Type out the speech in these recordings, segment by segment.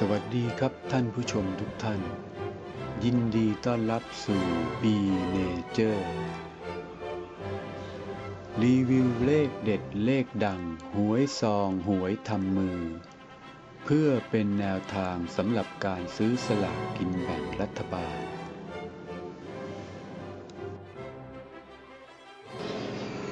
สวัสดีครับท่านผู้ชมทุกท่าน ยินดีต้อนรับสู่ B Nature รีวิวเลขเด็ดเลขดัง หวยซองหวยทำมือ เพื่อเป็นแนวทางสำหรับการซื้อสลากกินแบ่งรัฐบาล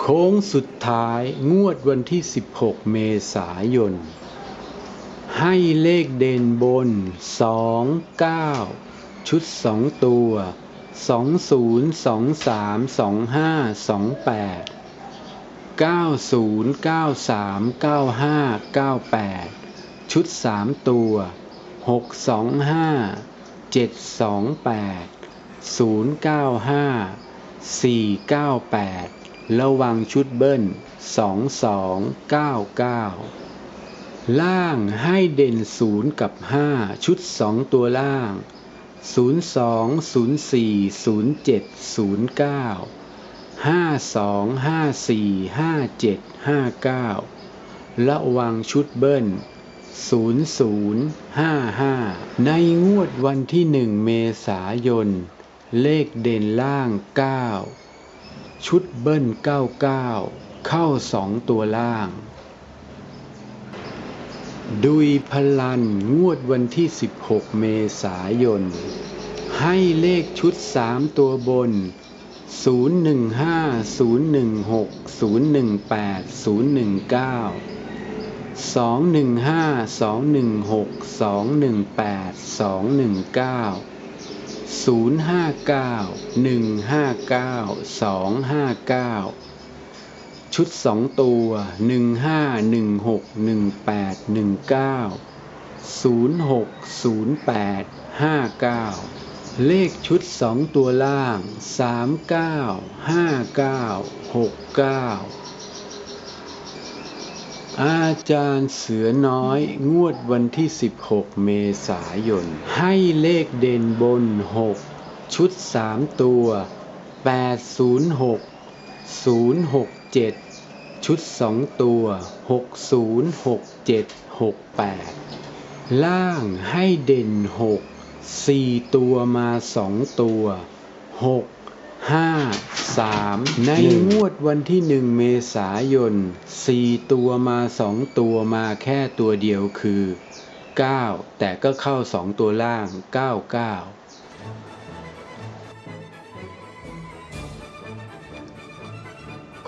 โค้งสุดท้ายงวดวันที่ 16 เมษายน ให้เลขเด่นบน 2 9 ชุด 2 ตัว 20 23 25 28 90 93 95 98 ชุด 3 ตัว 625 728 095 498 ระวังชุดเบิ้ล 2299 ล่างให้เด่น 0 กับ 5 ชุด 2 ตัวล่าง 02 04 07 09 52 54 57 59 ระวังชุดเบิ้ล 0055 ในงวดวันที่ 1 เมษายน เลขเด่นล่าง 9 ชุดเบิ้ล 99 เข้า 2 ตัวล่าง ดุยพลันงวดวันที่ 16 เมษายน ให้เลขชุด 3 ตัวบน 015 016 018 019 215 216 218 219 059 159 259 ชุดสองตัวหนึ่งห้าหนึ่งหกหนึ่งแปดหนึ่งเก้าศูนย์หกศูนย์แปดห้าเก้าเลขชุดสองตัวล่างสามเก้าห้าเก้าหกเก้าอาจารย์เสือน้อยงวดวันที่ 16 เมษายน ให้เลขเด่นบน 6 ชุด 3 ตัว 806 067 ชุด2ตัว606768ล่างให้เด่น6 4ตัวมา2ตัว6 5 3ในงวดวันที่1เมษายน4ตัวมา2ตัวมาแค่ตัวเดียวคือ9แต่ก็เข้า2ตัวล่าง99